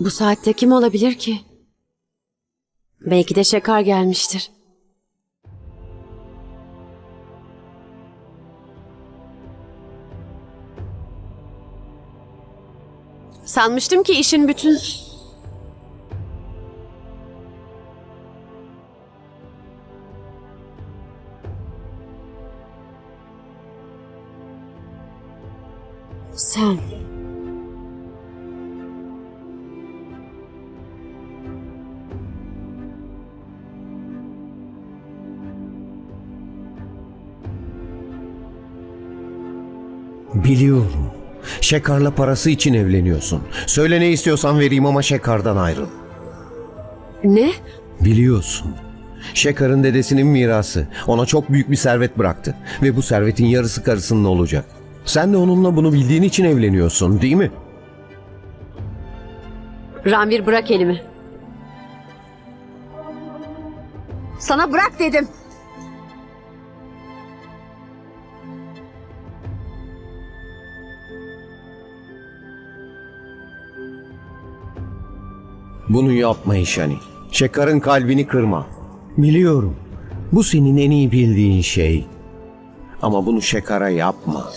Bu saatte kim olabilir ki? Belki de Şekar gelmiştir. Sanmıştım ki işin bütün... Sen... Biliyorum. Şekar'la parası için evleniyorsun. Söyle ne istiyorsan vereyim ama Şekar'dan ayrıl. Ne? Biliyorsun. Şekar'ın dedesinin mirası. Ona çok büyük bir servet bıraktı. Ve bu servetin yarısı karısının olacak. Sen de onunla bunu bildiğin için evleniyorsun değil mi? Ranvir bırak elimi. Sana bırak dedim. Bunu yapma İşani. Şekar'ın kalbini kırma. Biliyorum. Bu senin en iyi bildiğin şey. Ama bunu Şekar'a yapma.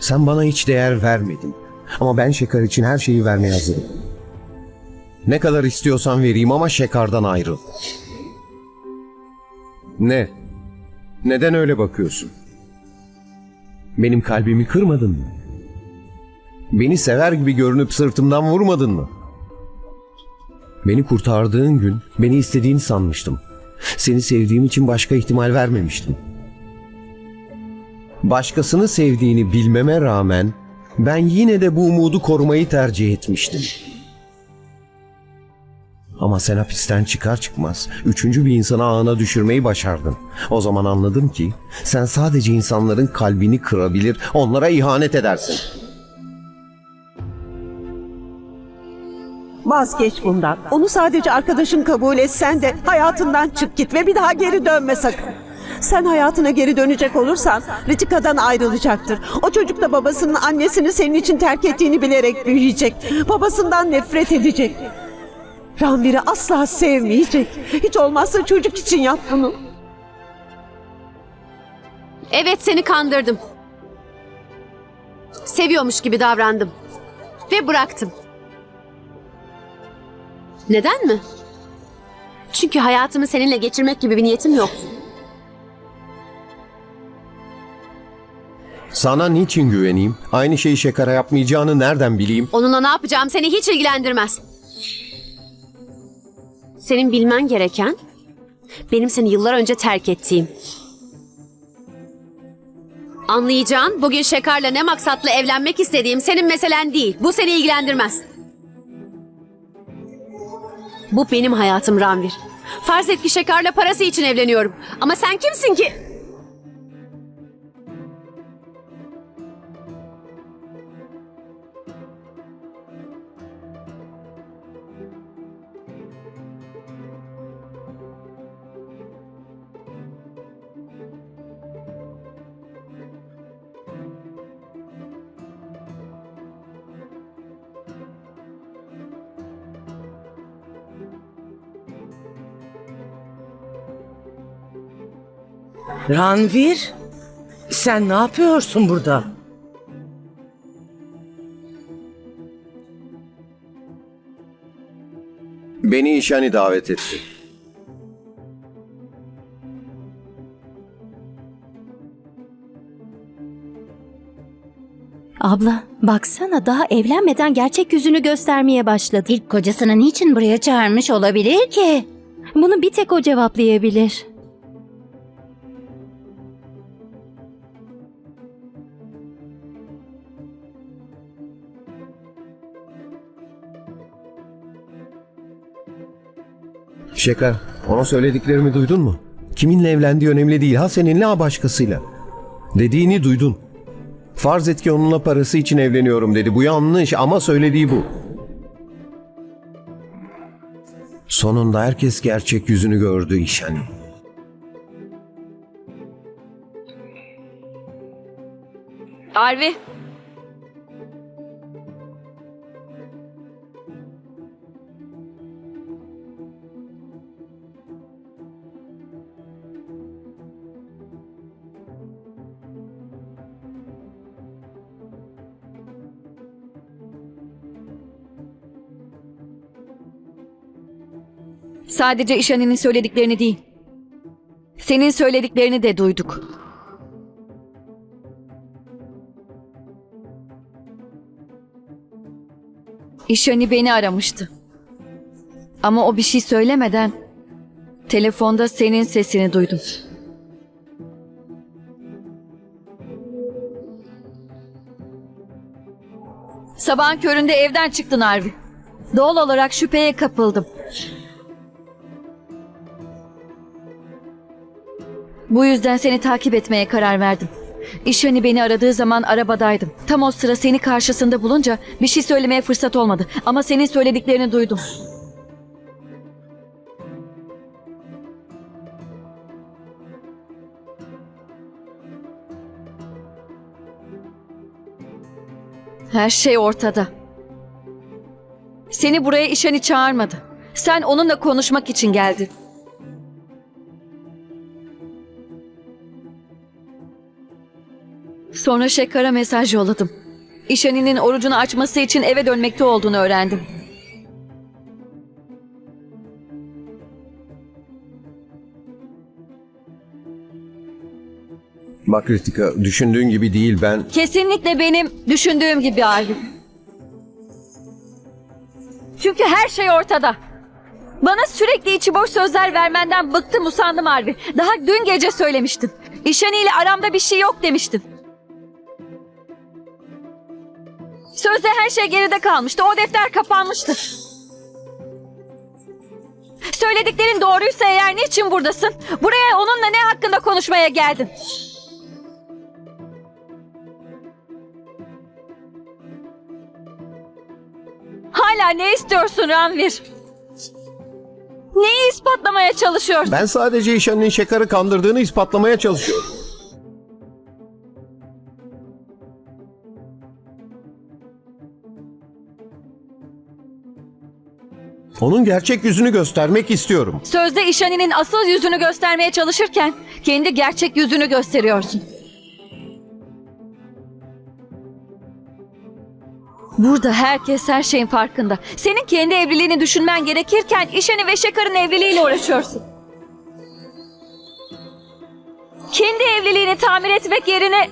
Sen bana hiç değer vermedin. Ama ben Şekar için her şeyi vermeye hazırım. Ne kadar istiyorsan vereyim ama Şekar'dan ayrıl. Ne? Neden öyle bakıyorsun? Benim kalbimi kırmadın mı? Beni sever gibi görünüp sırtımdan vurmadın mı? Beni kurtardığın gün beni istediğini sanmıştım. Seni sevdiğim için başka ihtimal vermemiştim. Başkasını sevdiğini bilmeme rağmen ben yine de bu umudu korumayı tercih etmiştim. Ama sen hapisten çıkar çıkmaz üçüncü bir insanı ağına düşürmeyi başardın. O zaman anladım ki sen sadece insanların kalbini kırabilir, onlara ihanet edersin. Vazgeç bundan. Onu sadece arkadaşın kabul etsen de hayatından çık git ve bir daha geri dönme sakın. Sen hayatına geri dönecek olursan Ritika'dan ayrılacaktır. O çocuk da babasının annesini senin için terk ettiğini bilerek büyüyecek. Babasından nefret edecek. Ranvir'i asla sevmeyecek. Hiç olmazsa çocuk için yap bunu. Evet seni kandırdım. Seviyormuş gibi davrandım. Ve bıraktım. Neden mi? Çünkü hayatımı seninle geçirmek gibi bir niyetim yoktu. Sana niçin güveneyim? Aynı şeyi Şekar'a yapmayacağını nereden bileyim? Onunla ne yapacağım seni hiç ilgilendirmez. Senin bilmen gereken benim seni yıllar önce terk ettiğim. Anlayacağın bugün Şekar'la ne maksatla evlenmek istediğim senin meselen değil. Bu seni ilgilendirmez. Bu benim hayatım Ranvir. Farz et ki Şekar'la parası için evleniyorum. Ama sen kimsin ki? Ranvir, sen ne yapıyorsun burada? Beni işani davet etti. Abla baksana daha evlenmeden gerçek yüzünü göstermeye başladı. İlk kocasını niçin buraya çağırmış olabilir ki? Bunu bir tek o cevaplayabilir. Şeker, ona söylediklerimi duydun mu? Kiminle evlendiği önemli değil. Ha seninle ha başkasıyla. Dediğini duydun. Farz et ki onunla parası için evleniyorum dedi. Bu yanlış ama söylediği bu. Sonunda herkes gerçek yüzünü gördü işani. Arvi. Sadece İşani'nin söylediklerini değil. Senin söylediklerini de duyduk. İşani beni aramıştı. Ama o bir şey söylemeden telefonda senin sesini duydum. Sabahın köründe evden çıktın Arvi. Doğal olarak şüpheye kapıldım. Bu yüzden seni takip etmeye karar verdim. İşhani beni aradığı zaman arabadaydım. Tam o sıra seni karşısında bulunca bir şey söylemeye fırsat olmadı. Ama senin söylediklerini duydum. Her şey ortada. Seni buraya İşhani çağırmadı. Sen onunla konuşmak için geldin. Sonra Şekar'a mesaj yolladım. İşhani'nin orucunu açması için eve dönmekte olduğunu öğrendim. Bak Ritika düşündüğün gibi değil ben. Kesinlikle benim düşündüğüm gibi Arvin. Çünkü her şey ortada. Bana sürekli içi boş sözler vermenden bıktım usandım Arvi. Daha dün gece söylemiştin. İşhani ile aramda bir şey yok demiştin. Sözde her şey geride kalmıştı. O defter kapanmıştı. Söylediklerin doğruysa eğer niçin buradasın? Buraya onunla ne hakkında konuşmaya geldin? Hala ne istiyorsun Ranvir? Neyi ispatlamaya çalışıyorsun? Ben sadece İşan'ın Şekar'ı kandırdığını ispatlamaya çalışıyorum. Onun gerçek yüzünü göstermek istiyorum. Sözde İşani'nin asıl yüzünü göstermeye çalışırken kendi gerçek yüzünü gösteriyorsun. Burada herkes her şeyin farkında. Senin kendi evliliğini düşünmen gerekirken İşani ve Şekar'ın evliliğiyle uğraşıyorsun. Kendi evliliğini tamir etmek yerine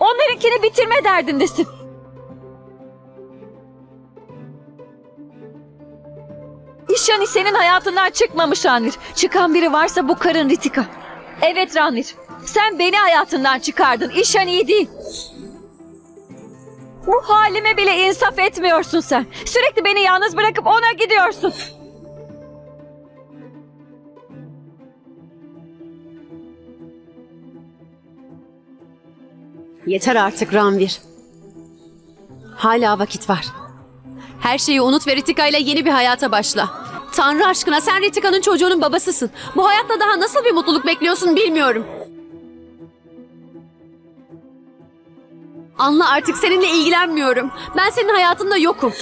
onlarınkini bitirme derdindesin. İşani senin hayatından çıkmamış Ranvir. Çıkan biri varsa bu karın Ritika. Evet Ranvir. Sen beni hayatından çıkardın. İşani'yi değil. Bu halime bile insaf etmiyorsun sen. Sürekli beni yalnız bırakıp ona gidiyorsun. Yeter artık Ranvir. Hala vakit var. Her şeyi unut ve Ritika ile yeni bir hayata başla. Tanrı aşkına sen Ritika'nın çocuğunun babasısın. Bu hayatta daha nasıl bir mutluluk bekliyorsun bilmiyorum. Anla artık seninle ilgilenmiyorum. Ben senin hayatında yokum.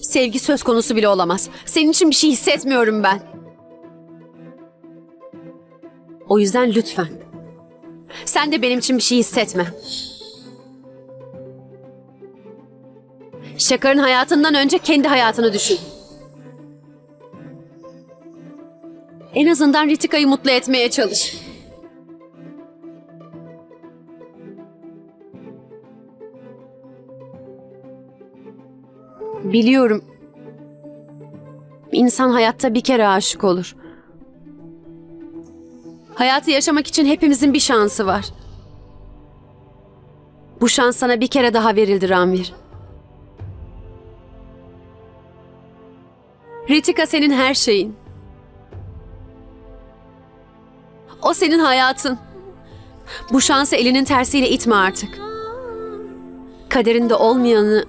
Sevgi söz konusu bile olamaz. Senin için bir şey hissetmiyorum ben. O yüzden lütfen. Sen de benim için bir şey hissetme. Şakar'ın hayatından önce kendi hayatını düşün. En azından Ritika'yı mutlu etmeye çalış. Biliyorum. İnsan hayatta bir kere aşık olur. Hayatı yaşamak için hepimizin bir şansı var. Bu şans sana bir kere daha verildi Ranvir. Ritika senin her şeyin. O senin hayatın. Bu şansı elinin tersiyle itme artık. Kaderinde olmayanı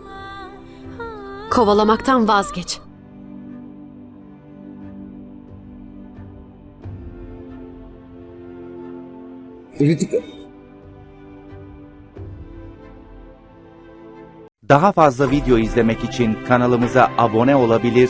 kovalamaktan vazgeç. Ritika... Daha fazla video izlemek için kanalımıza abone olabilir,